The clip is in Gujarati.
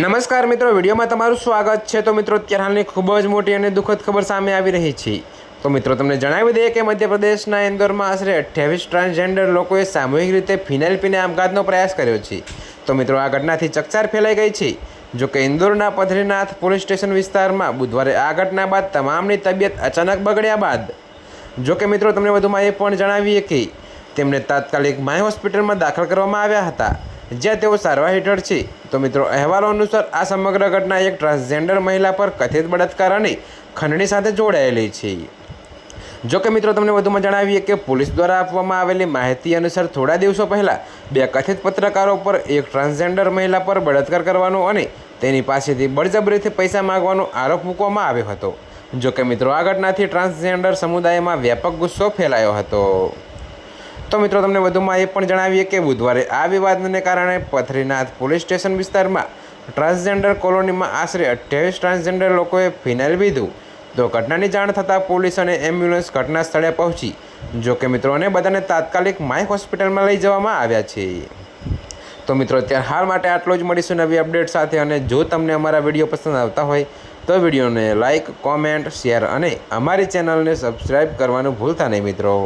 નમસ્કાર મિત્રો, વિડીયોમાં તમારું સ્વાગત છે. તો મિત્રો, અત્યારે હાલની ખૂબ જ મોટી અને દુઃખદ ખબર સામે આવી રહી છે. તો મિત્રો, તમને જણાવી દઈએ કે મધ્યપ્રદેશના ઇન્દોરમાં આશરે અઠ્યાવીસ ટ્રાન્સજેન્ડર લોકોએ સામૂહિક રીતે ફિનાઇલ પીને આપઘાતનો પ્રયાસ કર્યો છે. તો મિત્રો, આ ઘટનાથી ચકચાર ફેલાઈ ગઈ છે. જો કે ઇન્દોરના પથરીનાથ પોલીસ સ્ટેશન વિસ્તારમાં બુધવારે આ ઘટના બાદ તમામની તબિયત અચાનક બગડ્યા બાદ, જો કે મિત્રો, તમને વધુમાં એ પણ જણાવીએ કે તેમને તાત્કાલિક માય હોસ્પિટલમાં દાખલ કરવામાં આવ્યા હતા. જ્યાં તેઓ સારવાર હેઠળ છે. તો મિત્રો, અહેવાલો અનુસાર આ સમગ્ર ઘટના એક ટ્રાન્સજેન્ડર મહિલા પર કથિત બળાત્કાર અને ખંડણી સાથે જોડાયેલી છે. જો કે મિત્રો, તમને વધુમાં જણાવીએ કે પોલીસ દ્વારા આપવામાં આવેલી માહિતી અનુસાર થોડા દિવસો પહેલાં બે કથિત પત્રકારો પર એક ટ્રાન્સજેન્ડર મહિલા પર બળાત્કાર કરવાનો અને તેની પાસેથી બળજબરીથી પૈસા માંગવાનો આરોપ મૂકવામાં આવ્યો હતો. જો કે મિત્રો, આ ઘટનાથી ટ્રાન્સજેન્ડર સમુદાયમાં વ્યાપક ગુસ્સો ફેલાયો હતો. તો મિત્રો, તમને વધુમાં એ પણ જણાવીએ કે બુધવારે આ વિવાદને કારણે પથરીનાથ પોલીસ સ્ટેશન વિસ્તારમાં ટ્રાન્સજેન્ડર કોલોનીમાં આશરે અઠ્યાવીસ ટ્રાન્સજેન્ડર લોકોએ ફિનાઇલ પીધું. તો ઘટનાની જાણ થતાં પોલીસ અને એમ્બ્યુલન્સ ઘટના સ્થળે પહોંચી. જો કે મિત્રોને બધાને તાત્કાલિક માઇક હોસ્પિટલમાં લઈ જવામાં આવ્યા છે. તો મિત્રો, અત્યારે હાલ માટે આટલો જ. મળીશું નવી અપડેટ સાથે અને જો તમને અમારા વીડિયો પસંદ આવતા હોય, તો વિડીયોને લાઇક કોમેન્ટ, શેર અને અમારી ચેનલને સબસ્ક્રાઈબ કરવાનું ભૂલતા નહીં મિત્રો.